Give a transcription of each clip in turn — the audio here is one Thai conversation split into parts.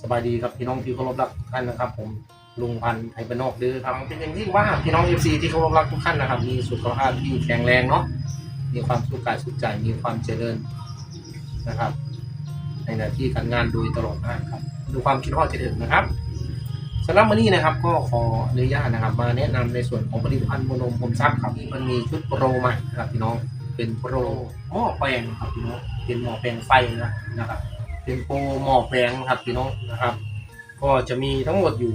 สบายดีครับพี่น้องที่เคารพรักทุกท่านนะครับ ผมลุงพันธ์ไทยบนนอกเดือทำเป็นอย่างยิ่งว่าพี่น้องเอฟซีที่เคารพรักทุกท่านนะครับ มีสุขภาพที่แข็งแรงเนาะมีความสุขกายสุขใจมีความเจริญนะครับ ในหน้าที่การงานโดยตลอดนะครับดูความคิดฮอดจะถึงนะครับสำหรับวันนี้นะครับ ก็ขออนุญาตนะครับ มาแนะนำในส่วนของผลิตภัณฑ์โมโนมผมซับครับที่มันมีชุดโปรใหม่นะครับพี่น้องเป็นโปรหม้อแปลงครับพี่น้องเป็นหม้อแปลงไฟนะนะครับ เป็นโปรหม้อแปลงครับพี่น้องนะครับ ก็จะมีทั้งหมดอยู่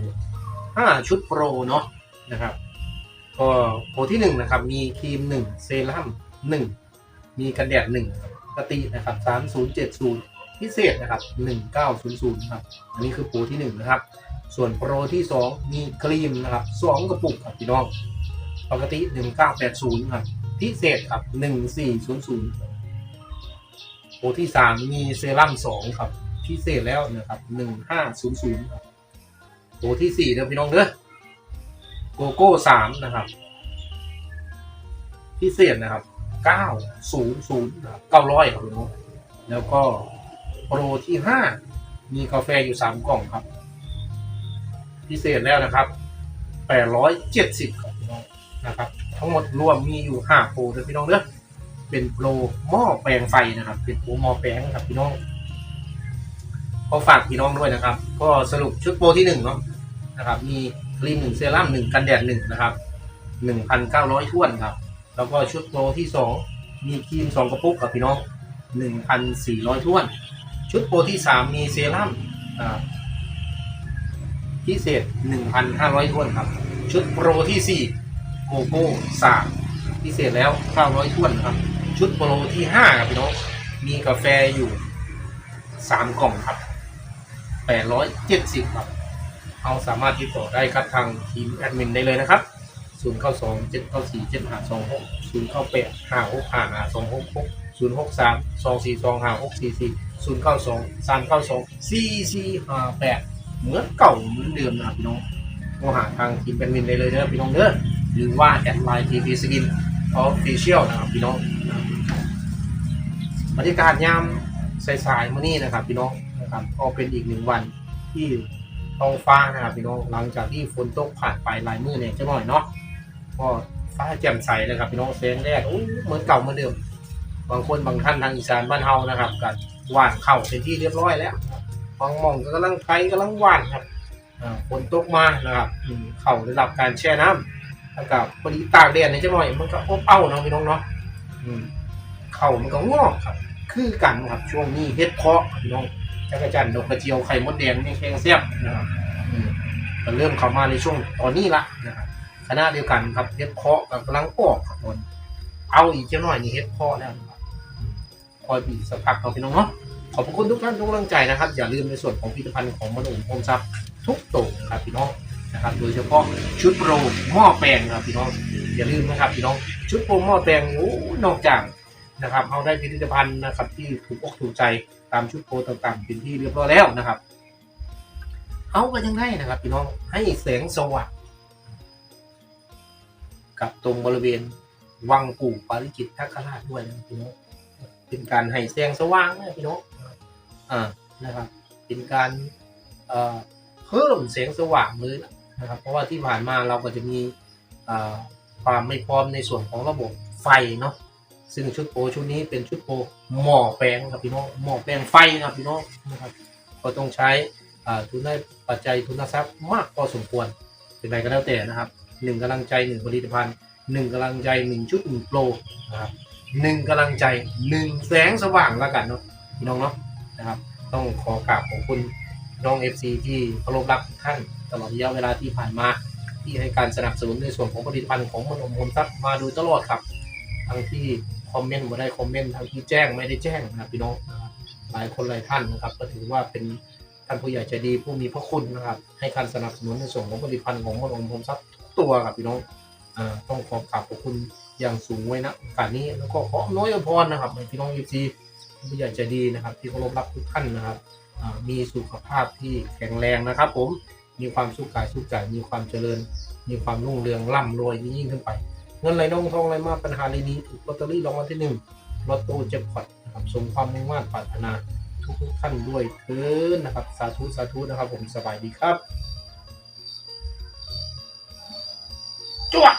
5 ชุดโปรเนาะนะครับ ก็โปรที่ 1 นะครับ มีครีม 1 เซรั่ม1 มีกันแดด1ปกตินะครับ 3070 พิเศษนะครับ 1900ครับอันนี้คือโปรที่ 1 นะครับ ส่วนโปรที่ 2 มีครีมนะครับ 2 กระปุกครับพี่น้อง ปกติ 1980ครับพิเศษครับ 1400 โปรที่3มีเซรั่ม2ครับพิเศษแล้วนะครับ1500ครับโปรที่4เด้อพี่น้องเด้อโกโก้3นะครับ พิเศษนะครับ900นะครับ900ครับพี่น้องแล้วก็โปรที่5มีกาแฟอยู่3กล่องครับ พิเศษแล้วนะครับ870ครับพี่น้องนะครับ ทั้งหมดรวมมีอยู่5โปรเด้อพี่น้องเด้อ เป็นโปรหม้อแปลงไฟนะครับ เป็นโปรหม้อแปลงครับพี่น้องก็ฝากพี่น้องด้วยนะครับ ก็สรุปชุดโปรที่หนึ่งเนาะนะครับ มีครีมหนึ่งเซรั่มหนึ่งกันแดดหนึ่งนะครับหนึ่งพันเก้าร้อยถ้วนครับ แล้วก็ชุดโปรที่สองมีครีมสองกระปุกครับพี่น้องหนึ่งพันสี่ร้อยถ้วน ชุดโปรที่สามมีเซรั่มพิเศษหนึ่งพันห้าร้อยถ้วนครับ ชุดโปรที่สี่โกโก้สามพิเศษแล้วเก้าร้อยถ้วนครับ ชุดโปรที่ห้าครับพี่น้องมีกาแฟอยู่สามกล่องครับแปดร้อยเจ็ดสิบครับเอาสามารถติดต่อได้ครับทางทีมแอดมินได้เลยนะครับศูนย์เก้าสองเจ็ดเก้าสี่เจ็ดห้าสองหกศูนย์เก้าแปดห้าหกห้าห้าสองหกหกศูนย์หกสามสองสี่สองห้าหกสี่สี่ศูนย์เก้าสองสามเก้าสองสี่สี่ห้าแปดเหมือนเก่าเหมือนเดิมนะครับพี่น้องโทรหาทางทีมแอดมินได้เลยนะพี่น้องเด้อหรือว่าแอดไลน์ทีพีสกินออฟฟิเชียลนะครับพี่น้อง บรรยากาศยามสายๆมื่อนี้นะครับ พี่น้องนะครับก็เป็นอีกหนึ่งวันที่ท้องฟ้านะครับพี่น้องหลังจากที่ฝนตกผ่านไปหลายมื้อเนี่ยจะหน่อยเนาะก็ฟ้าแจ่มใสเลยครับ พี่น้องแสงแดดโอ้ยเหมือนเก่าเหมือนเดิม บางคนบางท่านทางอีสานบ้านเฮานะครับกัหวานเข่าเป็นที่เรียบร้อยแล้วบางมองก็กำลังไปกำลังหวานครับฝนตกมานะครับเข่าระดับการแช่น้ำแล้วก็พอดีตากแดดเนี่ยจะหน่อยมันก็อบเอ้าเนาะพี่น้องเนาะ อืมเข่ามันก็งอกครับ คือกันครับ ช่วงนี้เฮ็ดเพาะพี่น้องจักรจันทร์ดอกกระเจียวไข่มดแดงนี่แข็งเสียบนะครับอืมมันเริ่มเข้ามาในช่วงตอนนี้ละนะครับขณะเดียวกันครับเฮ็ดเพาะกำลังออกครับคนเอาอีกเจ้าหน่อยนี่เฮ็ดเพาะแล้วนะครับอืมคอยปีสักพักครับพี่น้องเนาะขอบคุณทุกท่านทุกกำลังใจนะครับ อย่าลืมในส่วนของผลิตภัณฑ์ของมนุษย์พงทรัพย์ทุกตัวนะครับพี่น้องนะครับ โดยเฉพาะชุดโปรหม้อแปลงครับพี่น้อง อย่าลืมนะครับพี่น้อง ชุดโปรหม้อแปลงโอ้นอกจากนะครับเอาได้ผลิตภัณฑ์นะครับที่ถูกอกถูกใจตามชุดโปรต่างๆเป็นที่เรียบร้อยแล้วนะครับ เอาก็ยังได้นะครับพี่น้องให้แสงสว่างกับตรงบริเวณวังปู่ปาริจิตทักราชด้วยนะพี่น้องเป็นการให้แสงสว่างนะพี่น้องอ่านะครับ เป็นการเอ่อเพิ่มแสงสว่างเลยนะครับ เพราะว่าที่ผ่านมาเราก็จะมีอ่า ความไม่พร้อมในส่วนของระบบไฟเนาะซึ่งชุดโปรชุดนี้เป็นชุดโปรหม้อแปลงครับพี่น้องหม้อแปลงไฟนะครับพี่น้องนะครับก็ต้องใช้อ่าทุนได้ปัจจัยทุนทรัพย์มากพอสมควรเป็นไรก็แล้วแต่นะครับหนึ่งกำลังใจหนึ่งผลิตภัณฑ์หนึ่งกำลังใจหนึ่งชุดหนึ่งโปรนะครับหนึ่งกำลังใจหนึ่งแสงสว่างแล้วกันเนาะพี่น้องเนาะนะครับ ต้องขอกราบขอบคุณน้องเอฟซีที่เคารพรักทุกท่านตลอดระยะเวลาที่ผ่านมา ที่ให้การสนับสนุนในส่วนของผลิตภัณฑ์ของมนมพลทรัพมาโดยตลอดครับ ทั้งที่คอมเมนต์มาได้คอมเมนต์ทั้งที่แจ้งไม่ได้แจ้งนะครับพี่น้องหลายคนหลายท่านนะครับ ก็ถือว่าเป็นท่านผู้ใหญ่ใจดีผู้มีพระคุณนะครับ ให้การสนับสนุนในส่วนของผลิตภัณฑ์ของมนมพรมทรัพทุกตัวครับพี่น้องต้องขอกราบขอบคุณอย่างสูงไว้นะโอกาสนี้แล้วก็ขอน้อยพรนะครับให้พี่น้องยูซีผู้ใหญ่ใจดีนะครับ ที่เคารพรักทุกท่านนะครับมีสุขภาพที่แข็งแรงนะครับผม มีความสุขกายสุขใจมีความเจริญ มีความรุ่งเรืองร่ำรวยยิ่งขึ้นไป เงินไหลนองทองไหลมาปัญหาในนี้ถูกลอตเตอรี่รางวัลที่หนึ่งลอตโต้เจ็คพอตนะครับสมความมุ่งมั่นปรารถนาทุทุกท่านด้วยเถินนะครับ สาธุสาธุนะครับ ผมสบายดีครับจวด